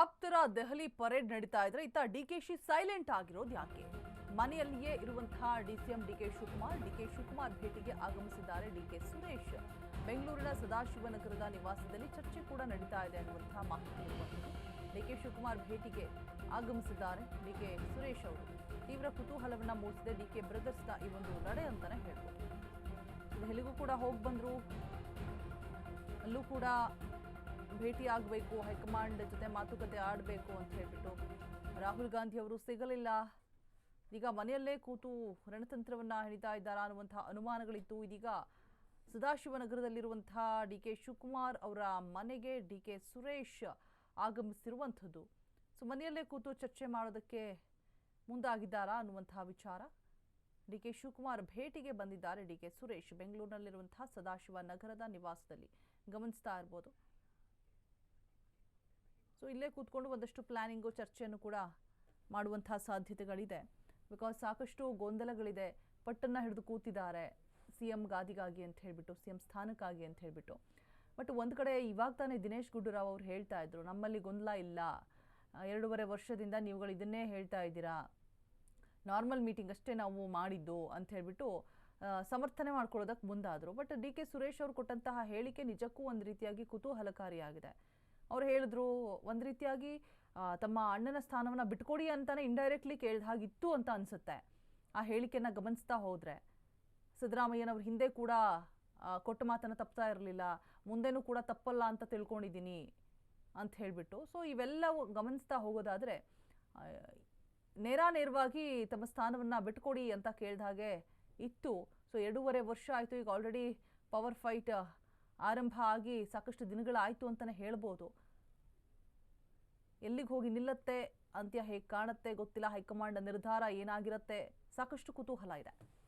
ಆಪ್ತರ ದೆಹಲಿ ಪರೇಡ್ ನಡೀತಾ ಇದ್ರೆ ಇತ್ತ ಡಿ ಕೆ ಶಿ ಸೈಲೆಂಟ್ ಆಗಿರೋದು ಯಾಕೆ? ಮನೆಯಲ್ಲಿಯೇ ಇರುವಂತಹ M D K Shivakumar, D K Shivakumar ಭೇಟಿಗೆ ಆಗಮಿಸಿದ್ದಾರೆ ಡಿ ಕೆ ಸುರೇಶ್. ಬೆಂಗಳೂರಿನ ಸದಾಶಿವನಗರದ ನಿವಾಸದಲ್ಲಿ ಚರ್ಚೆ ಕೂಡ ನಡೀತಾ ಇದೆ ಅನ್ನುವಂತಹ ಮಾಹಿತಿ ಡಿ ಕೆ ಶಿವಕುಮಾರ್ ಭೇಟಿಗೆ ಆಗಮಿಸಿದ್ದಾರೆ ಡಿ ಕೆ ಸುರೇಶ್ ಅವರು. ತೀವ್ರ ಕುತೂಹಲವನ್ನ ಮೂಡಿಸಿದೆ ಡಿ ಕೆ ಬ್ರದರ್ಸ್ನ ಈ ಒಂದು ನಡೆ ಅಂತಾನೆ ಹೇಳ್ಬೋದು. ದೆಹಲಿಗೂ ಕೂಡ ಹೋಗಿ ಬಂದರು. ಅಲ್ಲೂ ಕೂಡ ಭೇಟಿ ಆಗಬೇಕು ಹೈಕಮಾಂಡ್ ಜೊತೆ ಮಾತುಕತೆ ಆಡಬೇಕು ಅಂತ ಹೇಳ್ಬಿಟ್ಟು ರಾಹುಲ್ ಗಾಂಧಿ ಅವರು ಸಿಗಲಿಲ್ಲ. ಈಗ ಮನೆಯಲ್ಲೇ ಕೂತು ರಣತಂತ್ರವನ್ನ ಹಿಡಿತಾ ಇದ್ದಾರಾ ಅನ್ನುವಂಥ ಅನುಮಾನಗಳಿತ್ತು. ಇದೀಗ ಸದಾಶಿವನಗರದಲ್ಲಿರುವಂತಹ ಡಿ ಕೆ ಶಿವಕುಮಾರ್ ಅವರ ಮನೆಗೆ ಡಿ ಕೆ ಸುರೇಶ್ ಆಗಮಿಸಿರುವಂಥದ್ದು. ಸೊ, ಮನೆಯಲ್ಲೇ ಕೂತು ಚರ್ಚೆ ಮಾಡೋದಕ್ಕೆ ಮುಂದಾಗಿದ್ದಾರಾ ಅನ್ನುವಂತಹ ವಿಚಾರ. ಡಿ ಕೆ ಶಿವಕುಮಾರ್ ಭೇಟಿಗೆ ಬಂದಿದ್ದಾರೆ. ಡಿ ಕೆ ಸುರೇಶ್ ಬೆಂಗಳೂರಿನಲ್ಲಿರುವಂತಹ ಸದಾಶಿವ ನಗರದ ನಿವಾಸದಲ್ಲಿ ಗಮನಿಸ್ತಾ ಇರ್ಬೋದು. ಸೊ ಇಲ್ಲೇ ಕೂತ್ಕೊಂಡು ಒಂದಷ್ಟು ಪ್ಲ್ಯಾನಿಂಗು ಚರ್ಚೆಯನ್ನು ಕೂಡ ಮಾಡುವಂತಹ ಸಾಧ್ಯತೆಗಳಿದೆ. ಬಿಕಾಸ್ ಸಾಕಷ್ಟು ಗೊಂದಲಗಳಿದೆ. ಪಟ್ಟನ್ನು ಹಿಡಿದು ಕೂತಿದ್ದಾರೆ ಸಿ ಎಂ ಗಾದಿಗಾಗಿ ಅಂತ ಹೇಳಿಬಿಟ್ಟು ಸಿ ಎಂ ಸ್ಥಾನಕ್ಕಾಗಿ ಅಂತ ಹೇಳಿಬಿಟ್ಟು. ಬಟ್ ಒಂದು ಕಡೆ ಇವಾಗ ತಾನೇ ದಿನೇಶ್ ಗುಂಡೂರಾವ್ ಅವ್ರು ಹೇಳ್ತಾ ಇದ್ರು, ನಮ್ಮಲ್ಲಿ ಗೊಂದಲ ಇಲ್ಲ. ಎರಡೂವರೆ ವರ್ಷದಿಂದ ನೀವುಗಳು ಇದನ್ನೇ ಹೇಳ್ತಾ ಇದ್ದೀರಾ. ನಾರ್ಮಲ್ ಮೀಟಿಂಗ್ ಅಷ್ಟೇ ನಾವು ಮಾಡಿದ್ದು ಅಂತ ಹೇಳಿಬಿಟ್ಟು ಸಮರ್ಥನೆ ಮಾಡ್ಕೊಳ್ಳೋದಕ್ಕೆ ಮುಂದಾದರು. ಬಟ್ ಡಿ ಕೆ ಸುರೇಶ್ ಅವರು ಕೊಟ್ಟಂತಹ ಹೇಳಿಕೆ ನಿಜಕ್ಕೂ ಒಂದು ರೀತಿಯಾಗಿ ಕುತೂಹಲಕಾರಿಯಾಗಿದೆ. ಅವ್ರು ಹೇಳಿದ್ರು, ಒಂದು ರೀತಿಯಾಗಿ ತಮ್ಮ ಅಣ್ಣನ ಸ್ಥಾನವನ್ನು ಬಿಟ್ಕೊಡಿ ಅಂತಾನೆ ಇಂಡೈರೆಕ್ಟ್ಲಿ ಕೇಳಿದ ಹಾಗಿತ್ತು ಅಂತ ಅನಿಸುತ್ತೆ. ಆ ಹೇಳಿಕೆನ ಗಮನಿಸ್ತಾ ಹೋದರೆ. ಸಿದ್ದರಾಮಯ್ಯನವ್ರ ಹಿಂದೆ ಕೂಡ ಕೊಟ್ಟ ಮಾತನ್ನು ತಪ್ತಾ ಇರಲಿಲ್ಲ, ಮುಂದೆನೂ ಕೂಡ ತಪ್ಪಲ್ಲ ಅಂತ ತಿಳ್ಕೊಂಡಿದ್ದೀನಿ ಅಂತ ಹೇಳಿಬಿಟ್ಟು. ಸೊ ಇವೆಲ್ಲವೂ ಗಮನಿಸ್ತಾ ಹೋಗೋದಾದರೆ ನೇರ ನೇರವಾಗಿ ತಮ್ಮ ಸ್ಥಾನವನ್ನು ಬಿಟ್ಕೊಡಿ ಅಂತ ಕೇಳಿದ ಹಾಗೆ ಇತ್ತು. ಸೊ ಎರಡೂವರೆ ವರ್ಷ ಆಯಿತು, ಈಗ ಆಲ್ರೆಡಿ ಪವರ್ ಫೈಟ್ ಆರಂಭ ಆಗಿ ಸಾಕಷ್ಟು ದಿನಗಳಾಯಿತು ಅಂತಲೇ ಹೇಳ್ಬೋದು. ಎಲ್ಲಿಗೆ ಹೋಗಿ ನಿಲ್ಲತ್ತೆ? ಅಂತ್ಯ ಹೇಗೆ ಕಾಣುತ್ತೆ ಗೊತ್ತಿಲ್ಲ. ಹೈಕಮಾಂಡ್ ನಿರ್ಧಾರ ಏನಾಗಿರುತ್ತೆ? ಸಾಕಷ್ಟು ಕುತೂಹಲ ಇದೆ.